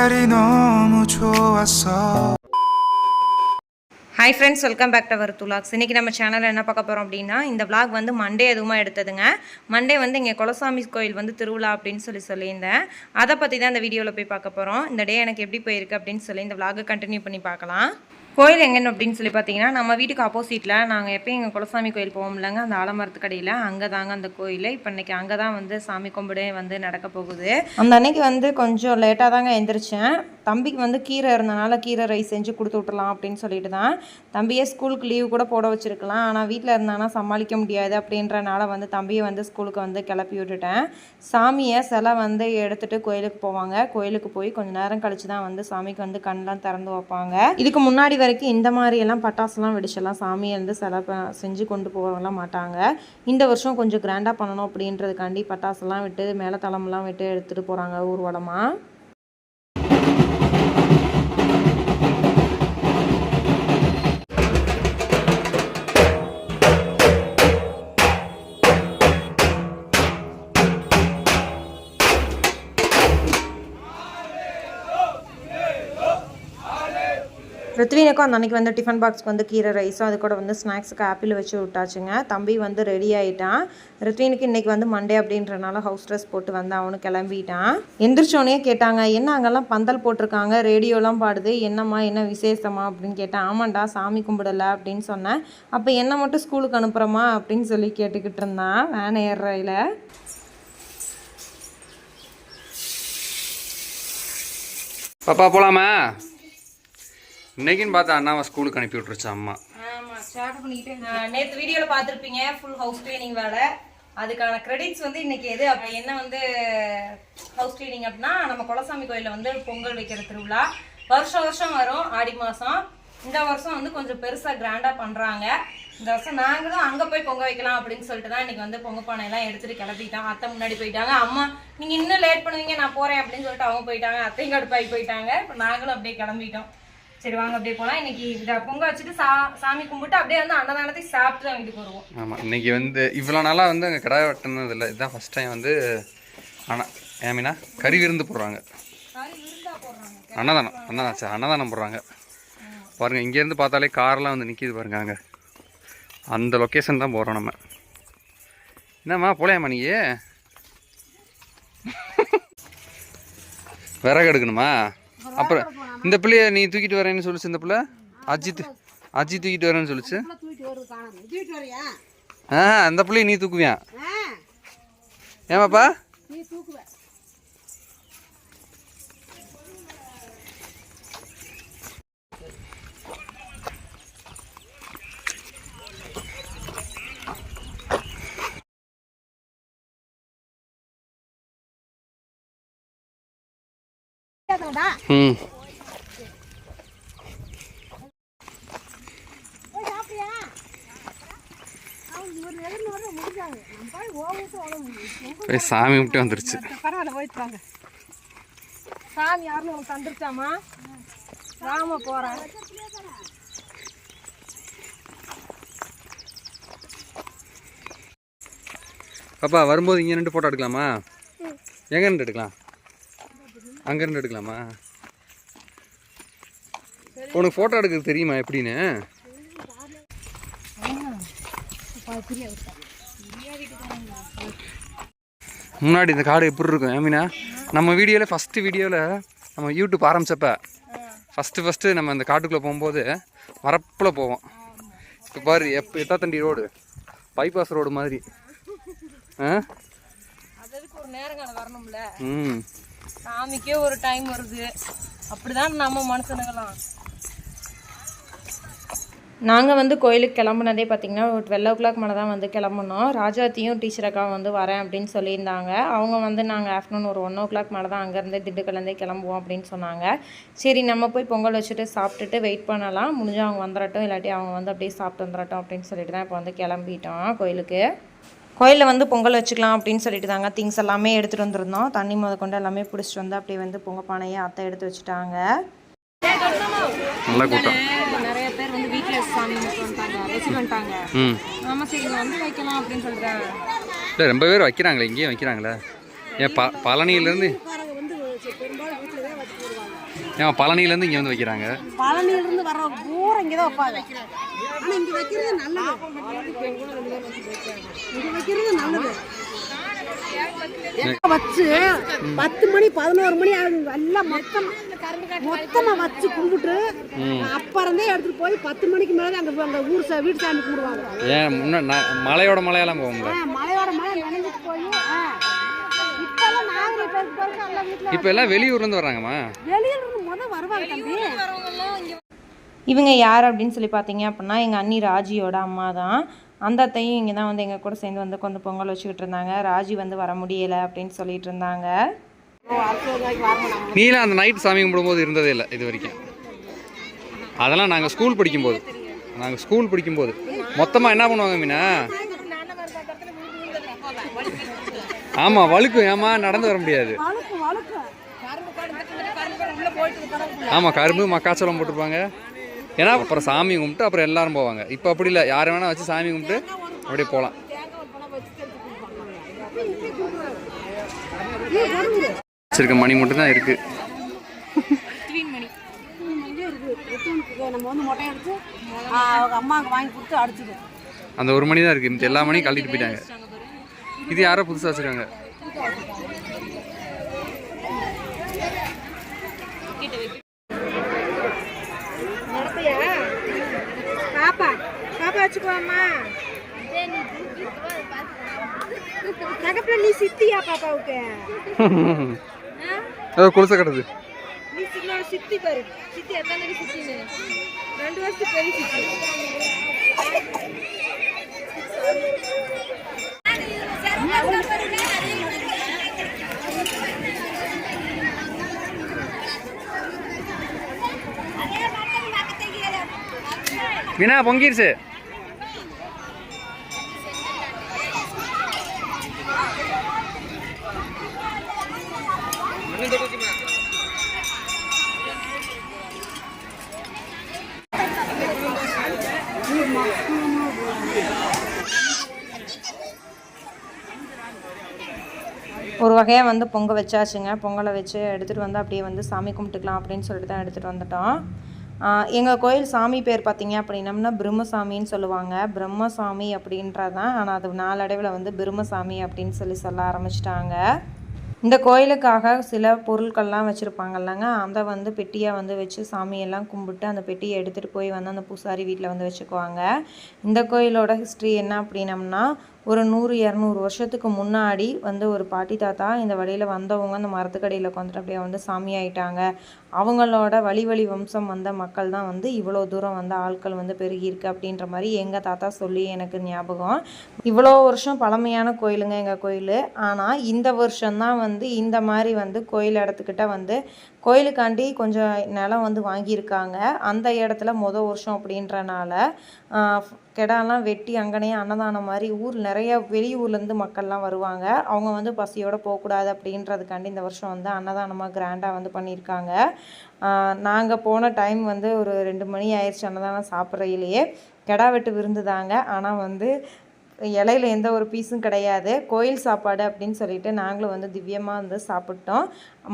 햇살이 너무 좋았어 hi friends welcome back to our துலாக்ஸ் இன்றைக்கி நம்ம சேனலில் என்ன பார்க்க போகிறோம் அப்படின்னா இந்த vlog வந்து மண்டே எதுவுமா எடுத்ததுங்க மண்டே வந்து இங்கே குலசாமி கோயில் வந்து திருவிழா அப்படின்னு சொல்லி சொல்லியிருந்தேன் அதை பற்றி தான் இந்த வீடியோவில் போய் பார்க்க போகிறோம் இந்த டே எனக்கு எப்படி போயிருக்கு அப்படின்னு சொல்லி இந்த vlog கண்டினியூ பண்ணி பார்க்கலாம் கோயில் எங்கன்னு அப்படின்னு சொல்லி பார்த்தீங்கன்னா நம்ம வீட்டுக்கு ஆப்போசிட்டில் நாங்கள் எப்போயும் எங்கள் குலசாமி கோயில் போவோம் இல்லைங்க. அந்த ஆலமரத்து கடையில் அங்கே தாங்க அந்த கோயில். இப்போ இன்னைக்கு அங்கே தான் வந்து சாமி கும்பிடே வந்து நடக்க போகுது. அந்த அன்னைக்கு வந்து கொஞ்சம் லேட்டாக தாங்க எழுந்திரிச்சேன் தம்பிக்கு வந்து கீரை இருந்தனால கீரை ரைஸ் செஞ்சு கொடுத்து விட்டுலாம் அப்படின்னு சொல்லிட்டு தான். தம்பியே ஸ்கூலுக்கு லீவு கூட போட வச்சுருக்கலாம். ஆனால் வீட்டில் இருந்தானா சமாளிக்க முடியாது அப்படின்றனால வந்து தம்பியை வந்து ஸ்கூலுக்கு வந்து கிளப்பி விட்டுட்டேன். சாமியை சிலை வந்து எடுத்துகிட்டு கோயிலுக்கு போவாங்க. கோயிலுக்கு போய் கொஞ்சம் நேரம் கழிச்சு தான் வந்து சாமிக்கு வந்து கண்ணெலாம் திறந்து வைப்பாங்க. இதுக்கு முன்னாடி வரைக்கும் இந்த மாதிரியெல்லாம் பட்டாசுலாம் வெடிச்செல்லாம் சாமியை வந்து சிலை ப- செஞ்சு கொண்டு போகலாம் மாட்டாங்க. இந்த வருஷம் கொஞ்சம் கிராண்டாக பண்ணணும் அப்படின்றதுக்காண்டி பட்டாசுலாம் விட்டு மேலே தளமெல்லாம் விட்டு எடுத்துகிட்டு போகிறாங்க ஊர்வலமாக ருத்வினுக்கும் அந்த அன்னைக்கு வந்து டிஃபன் பாக்ஸ்க்கு வந்து கீரை ரைஸும் அது கூட வந்து ஸ்நாக்ஸுக்கு ஆப்பிள் வச்சு விட்டாச்சுங்க. தம்பி வந்து ரெடி ஆகிட்டான் ருத்வினுக்கு இன்றைக்கி வந்து மண்டே அப்படின்றனால ஹவுஸ் ட்ரெஸ் போட்டு வந்து அவனும் கிளம்பிட்டான். எந்திரிச்சோடனே கேட்டாங்க என்ன அங்கெல்லாம் பந்தல் போட்டிருக்காங்க? ரேடியோலாம் பாடுது. என்னம்மா என்ன விசேஷமா? அப்படின்னு கேட்டேன். ஆமாண்டா சாமி கும்பிடல அப்படின்னு சொன்னேன். அப்போ என்ன மட்டும் ஸ்கூலுக்கு அனுப்புகிறோமா அப்படின்னு சொல்லி கேட்டுக்கிட்டு இருந்தான் வேன் ஏறுறையில் பாப்பா போலாமா? இன்னைக்குன்னு பார்த்தா அண்ணாவை ஸ்கூலுக்கு அனுப்பி விட்டுருச்சு அம்மா. நேற்று வீடியோவில் பார்த்துருப்பீங்க ஃபுல் ஹவுஸ் க்ளீனிங் வேலை. அதுக்கான கிரெடிட்ஸ் வந்து இன்னைக்கு எது? அப்போ என்ன வந்து ஹவுஸ் க்ளீனிங் அப்படின்னா நம்ம குலசாமி கோயிலில் வந்து பொங்கல் வைக்கிற திருவிழா. வருஷம் வருஷம் வரும் ஆடி மாதம் இந்த வருஷம் வந்து கொஞ்சம் பெருசாக கிராண்டாக பண்ணுறாங்க இந்த வருஷம் நாங்களும் அங்கே போய் பொங்க வைக்கலாம் அப்படின்னு சொல்லிட்டு தான் இன்னைக்கு வந்து பொங்க பானையெல்லாம் எடுத்துகிட்டு கிளப்பிட்டோம் அத்தை முன்னாடி போயிட்டாங்க. அம்மா நீங்கள் இன்னும் லேட் பண்ணுவீங்க நான் போகிறேன் அப்படின்னு சொல்லிட்டு அவங்க போயிட்டாங்க. அத்தையும் கடுப்பாகி போயிட்டாங்க. இப்போ நாங்களும் அப்படியே கிளம்பிட்டோம். சரி வாங்க அப்படியே போலாம். இன்னைக்கு இந்த பொங்க வச்சுட்டு சா சாமி கும்பிட்டு அப்படியே வந்து அன்னதானத்தை சாப்பிட்டு தான் வீட்டுக்கு வருவோம். ஆமாம் இன்னைக்கு வந்து இவ்வளோ நாளாக வந்து அங்கே கிடாய் வெட்டினது இல்லை இதுதான் ஃபஸ்ட் டைம் வந்து ஆனால் ஏமினா கறி விருந்து போடுறாங்க. அன்னதானம் அன்னதானம் சரி அன்னதானம் போடுறாங்க. பாருங்கள் இங்கேருந்து பார்த்தாலே கார்லாம் வந்து நிற்கிது பாருங்க அங்கே. அந்த லொக்கேஷன் தான் போகிறோம் நம்ம. என்னம்மா போலையாம்மா நீ? விறகு எடுக்கணுமா? அப்புறம் இந்த பிள்ளைய நீ தூக்கிட்டு வரேன்னு சொல்லிச்சு இந்த பிள்ளை? அஜித் அஜித் தூக்கிட்டு வரேன்னு சொல்லிச்சு. ஆ அந்த பிள்ளைய நீ தூக்குவியா? ஏமாப்பா? ம். போய் சாமி கும்பிட்டு வந்துருச்சு. பரவாயில்ல போயிட்டு வாங்க. சாமி யாருன்னு உனக்கு தந்துருச்சாமா ராம போறேன். பாப்பா வரும்போது இங்கே நின்று ஃபோட்டோ எடுக்கலாமா? எங்கே நின்று எடுக்கலாம்? அங்கே நின்று எடுக்கலாமா? உனக்கு ஃபோட்டோ எடுக்கிறது தெரியுமா எப்படின்னு? முன்னாடி இந்த காடு எப்படி இருக்கும் ஏமினா நம்ம வீடியோவில் ஃபஸ்ட்டு வீடியோவில் நம்ம யூடியூப் ஆரம்பிச்சப்ப ஃபஸ்ட்டு ஃபஸ்ட்டு நம்ம அந்த காட்டுக்குள்ளே போகும்போது வரப்பில் போவோம். இப்போ பாரு எப்போ எட்டாத்தண்டி ரோடு? பைபாஸ் ரோடு மாதிரி. ஆ? ம். சாமிக்கே ஒரு டைம் வருது. அப்படிதான் நம்ம மனுஷனுங்களாம். நாங்கள் வந்து கோயிலுக்கு கிளம்புனதே பார்த்திங்கன்னா ஒரு டுவெல் ஓ கிளாக் மேலே தான் வந்து கிளம்புனோம். ராஜாத்தியும் டீச்சர் அக்கா வந்து வரேன் அப்படின்னு சொல்லியிருந்தாங்க. அவங்க வந்து நாங்கள் ஆஃப்டர்நூன் ஒரு ஒன் ஓ கிளாக் மேலே தான் அங்கேருந்து திண்டுக்கல்லேருந்தே கிளம்புவோம் அப்படின்னு சொன்னாங்க. சரி நம்ம போய் பொங்கல் வச்சுட்டு சாப்பிட்டுட்டு வெயிட் பண்ணலாம். முடிஞ்சால் அவங்க வந்துடட்டும் இல்லாட்டி அவங்க வந்து அப்படியே சாப்பிட்டு வந்துடட்டும் அப்படின்னு சொல்லிட்டு தான் இப்போ வந்து கிளம்பிட்டோம் கோயிலுக்கு. கோயிலில் வந்து பொங்கல் வச்சுக்கலாம் அப்படின்னு சொல்லிட்டு தாங்க திங்ஸ் எல்லாமே எடுத்துகிட்டு வந்திருந்தோம். தண்ணி முத கொண்டு எல்லாமே பிடிச்சிட்டு வந்து அப்படியே வந்து பொங்க பானையை அத்தை எடுத்து வச்சுட்டாங்க. நல்ல கூட்டம். நிறைய பேர் வந்து வீட்டில் சாமி வந்துட்டாங்க வச்சு வந்துட்டாங்க. ம். ஆமாம் சரி வந்து வைக்கலாம் அப்படின்னு இல்லை ரொம்ப பேர் வைக்கிறாங்களே இங்கேயும் வைக்கிறாங்களே. ஏன் ப பழனியிலேருந்து ஏன் பழனியிலேருந்து இங்கே வந்து வைக்கிறாங்க. பழனியில இருந்து வர பூரா இங்கே தான் வைப்பாங்க. ஆனா இங்க வைக்கிறது நல்லது. இங்க வைக்கிறது நல்லது. வச்சு பத்து மணி பதினோரு மணி ஆகுது எல்லாம் மொத்தம் மொத்தமா வச்சு கும்பிட்டு அப்புறந்தே எடுத்துட்டு போய் பத்து மணிக்கு மேலே அங்க அங்க ஊர் சா- வீட்டு சாமி கும்பிடுவாங்க. ஏன் முன்ன மலையோட மலையெல்லாம் போகும்ல? மலையோட மலை நினைஞ்சிட்டு போய் இப்போ எல்லாம் வெளியூர்லேருந்து வர்றாங்கம்மா. வெளியில தம்பி. இவங்க யார் அப்படின்னு சொல்லி பார்த்தீங்க அப்படின்னா எங்கள் அண்ணி ராஜியோட அம்மா தான். அந்த அத்தையும் இங்கே தான் வந்து எங்கள் கூட சேர்ந்து வந்து கொஞ்சம் பொங்கல் வச்சுக்கிட்டு இருந்தாங்க. ராஜி வந்து வர முடியலை அப்படின்னு சொல்லிட்டு இருந்தாங்க. நீலாம் அந்த நைட் சாமி கும்பிடும்போது இருந்ததே இல்லை இது வரைக்கும். அதெல்லாம் நாங்கள் ஸ்கூல் படிக்கும்போது. நாங்கள் ஸ்கூல் படிக்கும்போது. மொத்தமாக என்ன பண்ணுவாங்க மீனா? ஆமாம் வழுக்கும். ஏமா நடந்து வர முடியாது. வழுக்கு வழுக்கு. ஆமாம் கரும்பு மக்காச்சோளம் போட்டிருப்பாங்க. ஏன்னா அப்புறம் சாமி கும்பிட்டு அப்புறம் எல்லாரும் போவாங்க. இப்போ அப்படி இல்லை. யாரை வேணால் வச்சு சாமி கும்பிட்டு அப்படியே போகலாம் வச்சிருக்க மணி மட்டும் தான் இருக்குது அந்த ஒரு மணி தான் இருக்குது எல்லா மணியும் கழட்டிட்டு போயிட்டாங்க. இது யாரோ புதுசாக வச்சுருக்காங்க பாப்பா பாப்பா வச்சுக்கோமா நகப்புல நீ சித்தியா பாப்பாவுக்கு ஏதோ குளிசை கட்டுது நீ சின்ன சித்தி பாரு சித்தி எத்தனை சித்தின்னு ரெண்டு வருஷத்துக்கு பெரிய சித்தி மீனா பொங்கிருச்சு ஒரு வகையாக வந்து பொங்கல் வச்சாச்சுங்க. பொங்கலை வச்சு எடுத்துகிட்டு வந்து அப்படியே வந்து சாமி கும்பிட்டுக்கலாம் அப்படின்னு சொல்லிட்டு தான் எடுத்துகிட்டு வந்துட்டோம். எங்கள் கோயில் சாமி பேர் பார்த்தீங்க அப்படின்னம்னா பிரம்மசாமின்னு சொல்லுவாங்க. பிரம்மசாமி அப்படின்றது தான் ஆனால் அது நாளடைவில் வந்து பிரம்மசாமி அப்படின்னு சொல்லி சொல்ல ஆரம்பிச்சிட்டாங்க. இந்த கோயிலுக்காக சில பொருட்கள்லாம் வச்சுருப்பாங்கல்லங்க. அந்த வந்து பெட்டியாக வந்து வச்சு சாமியெல்லாம் கும்பிட்டு அந்த பெட்டியை எடுத்துகிட்டு போய் வந்து அந்த பூசாரி வீட்டில் வந்து வச்சுக்குவாங்க. இந்த கோயிலோட ஹிஸ்ட்ரி என்ன அப்படின்னம்னா ஒரு நூறு இரநூறு வருஷத்துக்கு முன்னாடி வந்து ஒரு பாட்டி தாத்தா இந்த வழியில் வந்தவங்க அந்த மரத்துக்கடியில் உட்காந்துட்டு அப்படியே வந்து சாமி ஆயிட்டாங்க. அவங்களோட வழி வழி வம்சம் வந்த மக்கள் தான் வந்து இவ்வளோ தூரம் வந்து ஆட்கள் வந்து பெருகியிருக்கு அப்படின்ற மாதிரி எங்கள் தாத்தா சொல்லி எனக்கு ஞாபகம். இவ்வளோ வருஷம் பழமையான கோயிலுங்க எங்கள் கோயில். ஆனால் இந்த வருஷம்தான் வந்து இந்த மாதிரி வந்து கோயில் இடத்துக்கிட்ட வந்து கோயிலுக்காண்டி கொஞ்சம் நிலம் வந்து வாங்கியிருக்காங்க. அந்த இடத்துல மொதல் வருஷம் அப்படின்றனால கெடாலாம் வெட்டி அங்கனையே அன்னதானம் மாதிரி ஊர் நிறைய வெளியூர்லேருந்து மக்கள்லாம் வருவாங்க. அவங்க வந்து பசியோடு போகக்கூடாது அப்படின்றதுக்காண்டி இந்த வருஷம் வந்து அன்னதானமாக கிராண்டாக வந்து பண்ணியிருக்காங்க நாங்கள் போன டைம் வந்து ஒரு ரெண்டு மணி ஆயிடுச்சு அன்னதானம் சாப்பிட்றையிலேயே. கெடா வெட்டு விருந்து தாங்க ஆனால் வந்து இலையில எந்த ஒரு பீஸும் கிடையாது. கோயில் சாப்பாடு அப்படின்னு சொல்லிட்டு நாங்களும் வந்து திவ்யமாக வந்து சாப்பிட்டோம்.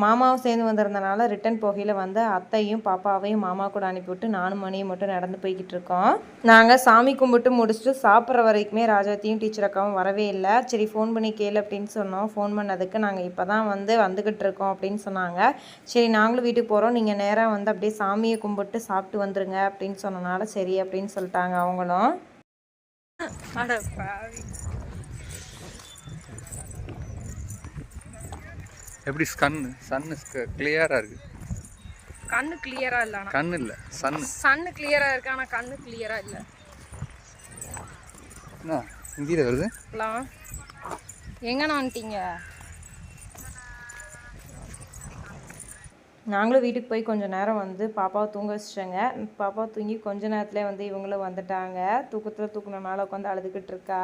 மாமாவும் சேர்ந்து வந்திருந்தனால ரிட்டன் போகையில் வந்து அத்தையும் பாப்பாவையும் மாமா கூட அனுப்பிவிட்டு நானும் மணியும் மட்டும் நடந்து போய்கிட்டு இருக்கோம். நாங்கள் சாமி கும்பிட்டு முடிச்சுட்டு சாப்பிட்ற வரைக்குமே ராஜாத்தையும் டீச்சர் அக்காவும் வரவே இல்லை. சரி ஃபோன் பண்ணி கேளு அப்படின்னு சொன்னோம். ஃபோன் பண்ணதுக்கு நாங்கள் இப்போ தான் வந்து வந்துக்கிட்டு இருக்கோம் அப்படின்னு சொன்னாங்க. சரி நாங்களும் வீட்டுக்கு போகிறோம் நீங்கள் நேராக வந்து அப்படியே சாமியை கும்பிட்டு சாப்பிட்டு வந்துருங்க அப்படின்னு சொன்னனால சரி அப்படின்னு சொல்லிட்டாங்க அவங்களும். எப்படி கண் சன்னு கிளியராக இருக்குது கண்ணு கிளியரா இல்ல ஆனா. கண் இல்லை சன் சன்னு கிளியரா இருக்கு ஆனா கண்ணு கிளியரா இல்ல. என்ன ஹிந்தியில் வருது? எங்கண்ணா வந்துட்டீங்க? நாங்களும் வீட்டுக்கு போய் கொஞ்சம் நேரம் வந்து பாப்பாவை தூங்க வச்சிட்டேங்க. பாப்பா தூங்கி கொஞ்ச நேரத்துலேயே வந்து இவங்களும் வந்துட்டாங்க. தூக்கத்தில் தூக்கினால உட்காந்து அழுதுகிட்டு இருக்கா.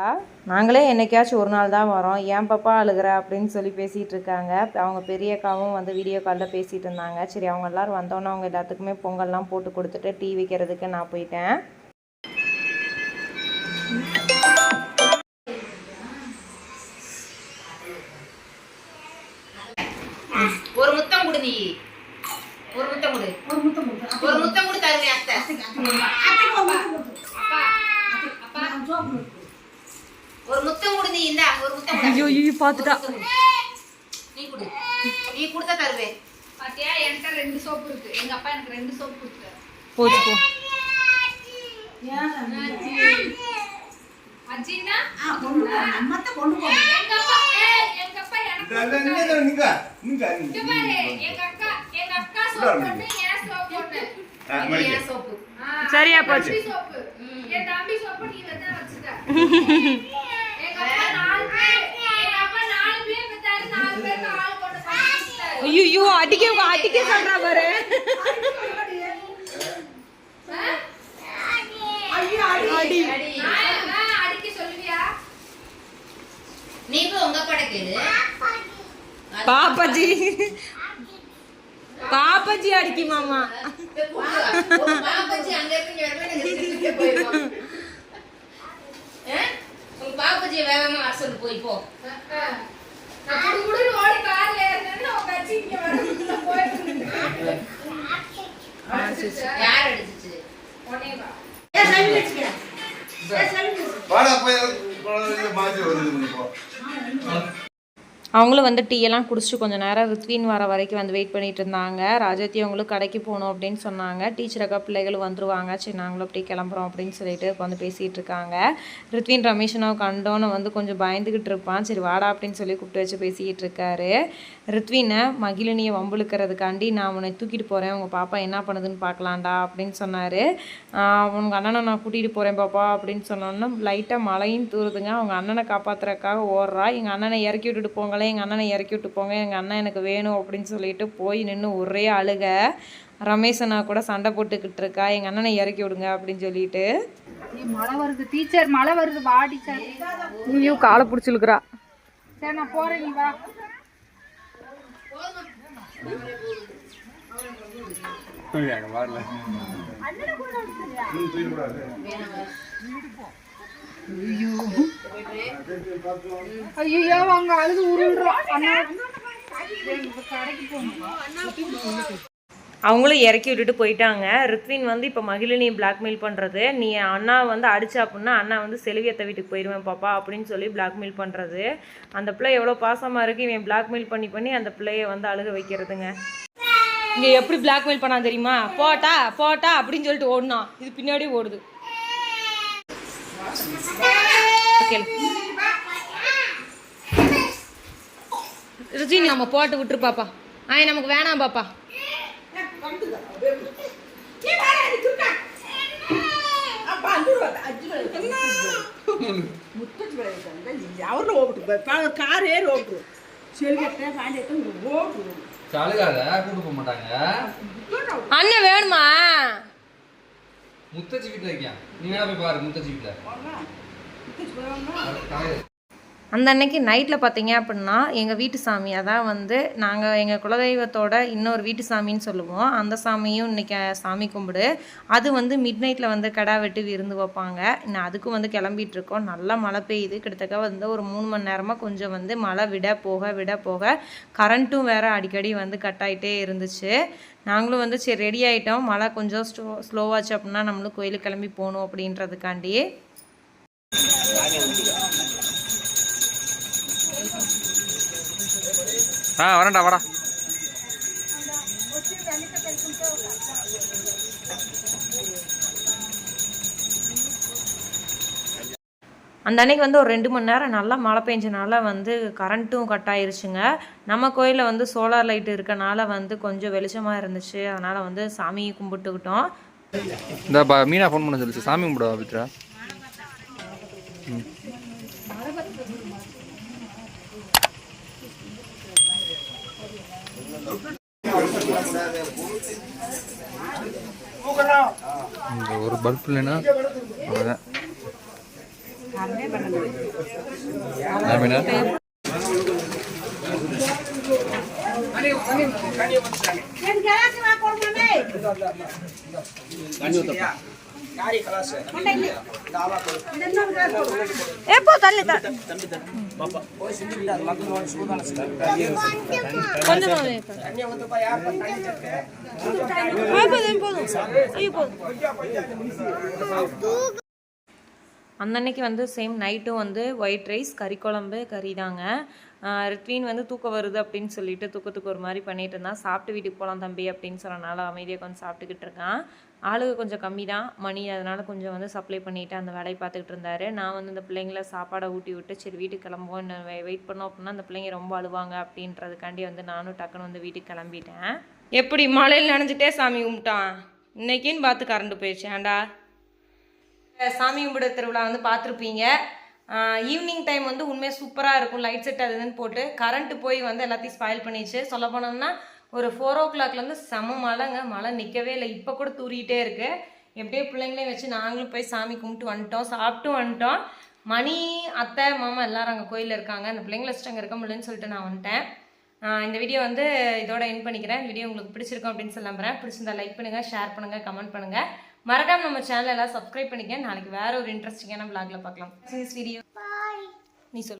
நாங்களே என்னைக்காச்சும் ஒரு நாள் தான் வரோம். ஏன் பாப்பா அழுகுற அப்படின்னு சொல்லி பேசிகிட்டு இருக்காங்க. அவங்க பெரிய அக்காவும் வந்து வீடியோ காலில் பேசிகிட்டு இருந்தாங்க. சரி அவங்க எல்லாரும் வந்தோன்னே அவங்க எல்லாத்துக்குமே பொங்கல்லாம் போட்டு கொடுத்துட்டு டீ வைக்கிறதுக்கு நான் போயிட்டேன். நீ இந்த ஒரு ஐயோ ஐயோ பாத்துட்டா நீ கொடு நீ கொடுத்தா தருவே பாத்தியா என்கிட்ட ரெண்டு சோப்பு இருக்கு எங்க அப்பா எனக்கு ரெண்டு சோப்பு கொடுத்தாரு போச்சு போ அஜின்னா கொண்டு கொண்டு போ எங்க அப்பா எங்க அப்பா எனக்கு நீங்க நீங்க எங்க அக்கா சரியா போச்சு. ஐயோ அடிக்க அடிக்க சொல்றா பாரு. பாப்பாஜி. பாப்பாஜி அடிக்கி மாமா. அங்க போயிருவோம் உங்க பாப்பாச்சியை வேகமா சொல்லு போய் போ. நான் குடு குடுன்னு ஓடி கார்ல ஏறினேன்னு உங்க அச்சி இங்க வரதுக்குள்ள போயிட்டு யார் அடிச்சிச்சு? உடனே வா வாடா போய் மாற்றி வருது பண்ணிப்போம் அவங்களும் வந்து டீயெல்லாம் குடிச்சிட்டு கொஞ்சம் நேரம் ரித்வின் வர வரைக்கும் வந்து வெயிட் பண்ணிட்டு இருந்தாங்க. ராஜாத்தி அவங்களும் கடைக்கு போகணும் அப்படின்னு சொன்னாங்க. டீச்சர் அக்கா பிள்ளைகள் வந்துருவாங்க. சரி நாங்களும் அப்படியே கிளம்புறோம் அப்படின்னு சொல்லிட்டு உட்காந்து பேசிகிட்டு இருக்காங்க. ரித்வின் ரமேஷனை கண்டோன்னு வந்து கொஞ்சம் பயந்துக்கிட்டு இருப்பான். சரி வாடா அப்படின்னு சொல்லி கூப்பிட்டு வச்சு பேசிக்கிட்டு இருக்காரு. ரித்வினை மகிழினியை வம்புழுக்கிறதுக்காண்டி நான் உன்னை தூக்கிட்டு போகிறேன் உங்கள் பாப்பா என்ன பண்ணுதுன்னு பார்க்கலாம்டா அப்படின்னு சொன்னார். உங்கள் அண்ணனை நான் கூட்டிகிட்டு போகிறேன் பாப்பா அப்படின்னு சொன்னோன்னா லைட்டாக மழையும் தூருதுங்க. அவங்க அண்ணனை காப்பாற்றுறதுக்காக ஓடுறா. எங்கள் அண்ணனை இறக்கி விட்டுட்டு போங்களேன். எங்கள் அண்ணனை இறக்கி விட்டு போங்க. எங்கள் அண்ணன் எனக்கு வேணும் அப்படின்னு சொல்லிட்டு போய் நின்று ஒரே அழுக. ரமேஷனா கூட சண்டை போட்டுக்கிட்டு இருக்கா. எங்கள் அண்ணனை இறக்கி விடுங்க அப்படின்னு சொல்லிட்டு. மழை வருது. டீச்சர் மழை வருது. வா டீச்சர் நீயும் காலை பிடிச்சிருக்குறா சரி நான் போறேன் நீ வா. வரல ஐயோ அங்க அழுது உருள்றோம் அண்ணா. கடைக்கு போகணும் அவங்களும் இறக்கி விட்டுட்டு போயிட்டாங்க. ரித்வின் வந்து இப்போ மகிழினியை பிளாக்மெயில் பண்ணுறது நீ அண்ணா வந்து அடிச்சா அப்படின்னா அண்ணா வந்து செலுவியத்தை வீட்டுக்கு போயிடுவேன் பாப்பா அப்படின்னு சொல்லி பிளாக்மெயில் பண்ணுறது அந்த பிள்ளை எவ்வளோ பாசமாக இருக்கு. இவன் பிளாக்மெயில் பண்ணி பண்ணி அந்த பிள்ளையை வந்து அழுக வைக்கிறதுங்க. இங்கே எப்படி பிளாக்மெயில் பண்ணா தெரியுமா? போட்டா போட்டா அப்படின்னு சொல்லிட்டு ஓடணும் இது பின்னாடி ஓடுது. ஓகே. ரித்வின் நம்ம போட்டு விட்டுரு பாப்பா. ஆய் நமக்கு வேணாம் பாப்பா. ఎవరిలో ఒకటి కారు ఏరు ఒకటి చెల్లిగట్టే పాండి ఓటు போக மாட்டாங்க? அண்ணன் வேணுமா? முத்தச்சி வீட்டில் இருக்கியா? நீ வேணா போய் பாரு முத்தச்சி வீட்டில். அந்த அன்னைக்கு நைட்டில் பார்த்தீங்க அப்படின்னா எங்கள் வீட்டு சாமி அதான் வந்து நாங்கள் எங்கள் குலதெய்வத்தோட இன்னொரு வீட்டு சாமின்னு சொல்லுவோம். அந்த சாமியும் இன்னைக்கு சாமி கும்பிடு. அது வந்து மிட் நைட்டில் வந்து கடா வெட்டி விருந்து வைப்பாங்க. இன்னும் அதுக்கும் வந்து கிளம்பிட்டு இருக்கோம் நல்லா மழை பெய்யுது. கிட்டத்தட்ட வந்து ஒரு மூணு மணி நேரமாக கொஞ்சம் வந்து மழை விட போக விட போக கரண்ட்டும் வேறு அடிக்கடி வந்து கட் ஆகிட்டே இருந்துச்சு. நாங்களும் வந்து சரி ரெடி ஆகிட்டோம் மழை கொஞ்சம் ஸ்லோ ஸ்லோவாச்சு அப்படின்னா நம்மளும் கோயிலுக்கு கிளம்பி போகணும் அப்படின்றதுக்காண்டி ஆ வரேன்டா வாடா. அந்த அன்னைக்கு வந்து ஒரு ரெண்டு மணி நேரம் நல்லா மழை பெஞ்சனால வந்து கரண்ட்டும் கட் ஆயிருச்சுங்க. நம்ம கோயிலில் வந்து சோலார் லைட் இருக்கனால வந்து கொஞ்சம் வெளிச்சமாக இருந்துச்சு. அதனால் வந்து சாமியை கும்பிட்டுக்கிட்டோம். இந்த பா மீனா ஃபோன் பண்ண சொல்லிச்சு. சாமி கும்பிடுவா பித்ரா இந்த ஒரு பல்ப் இல்லைன்னா அவ்வளோதான் என்ன எப்போ தள்ளி கொஞ்சம் போதும், போதும். வந்து சேம் நைட்டும் வந்து ஒயிட் ரைஸ் கறி குழம்பு கறி தாங்க. ரித்வீன் வந்து தூக்கம் வருது அப்படின்னு சொல்லிட்டு தூக்கத்துக்கு ஒரு மாதிரி பண்ணிட்டு இருந்தான். சாப்பிட்டு வீட்டுக்கு போகலாம் தம்பி அப்படின்னு சொன்னனால அமைதியாக கொஞ்சம் சாப்பிட்டுக்கிட்டு இருக்கான். ஆளுங்க கொஞ்சம் கம்மி தான் மணி அதனால் கொஞ்சம் வந்து சப்ளை பண்ணிவிட்டு அந்த வேலையை பார்த்துக்கிட்டு இருந்தாரு. நான் வந்து இந்த பிள்ளைங்கள சாப்பாடை ஊட்டி விட்டு சரி வீட்டுக்கு கிளம்புவோம். இன்னும் வெயிட் பண்ணோம் அப்படின்னா அந்த பிள்ளைங்க ரொம்ப அழுவாங்க அப்படின்றதுக்காண்டி வந்து நானும் டக்குன்னு வந்து வீட்டுக்கு கிளம்பிட்டேன். எப்படி மழையில் நனைஞ்சிட்டே சாமி கும்பிட்டான்? இன்னைக்குன்னு பார்த்து கரண்ட் போயிடுச்சு. ஏன்டா? சாமி கும்பிட திருவிழா வந்து பார்த்துருப்பீங்க. ஈவினிங் டைம் வந்து உண்மையாக சூப்பராக இருக்கும். லைட் செட் அது இதுன்னு போட்டு கரண்ட் போய் வந்து எல்லாத்தையும் ஸ்பாயில் பண்ணிடுச்சு. சொல்ல போனோம்னா ஒரு ஃபோர் ஓ கிளாக்லேருந்து செம மழைங்க. மழை நிற்கவே இல்லை. இப்போ கூட தூரிக்கிட்டே இருக்கு. எப்படியோ பிள்ளைங்களையும் வச்சு நாங்களும் போய் சாமி கும்பிட்டு வந்துட்டோம். சாப்பிட்டும் வந்துட்டோம். மணி அத்தை மாமா எல்லாரும் அங்கே கோயிலில் இருக்காங்க. அந்த பிள்ளைங்களை வச்சுட்டு அங்கே இருக்க முடியலன்னு சொல்லிட்டு நான் வந்துட்டேன். இந்த வீடியோ வந்து இதோட என் பண்ணிக்கிறேன். வீடியோ உங்களுக்கு பிடிச்சிருக்கும் அப்படின்னு சொல்லி நம்புறேன். பிடிச்சிருந்தா லைக் பண்ணுங்க ஷேர் பண்ணுங்க கமெண்ட் பண்ணுங்க. மறக்காம நம்ம சேனல் எல்லாம் சப்ஸ்கிரைப் பண்ணிக்க. நாளைக்கு வேற ஒரு இன்ட்ரெஸ்டிங்கான vlogல பார்க்கலாம். வீடியோ நீ சொல்லு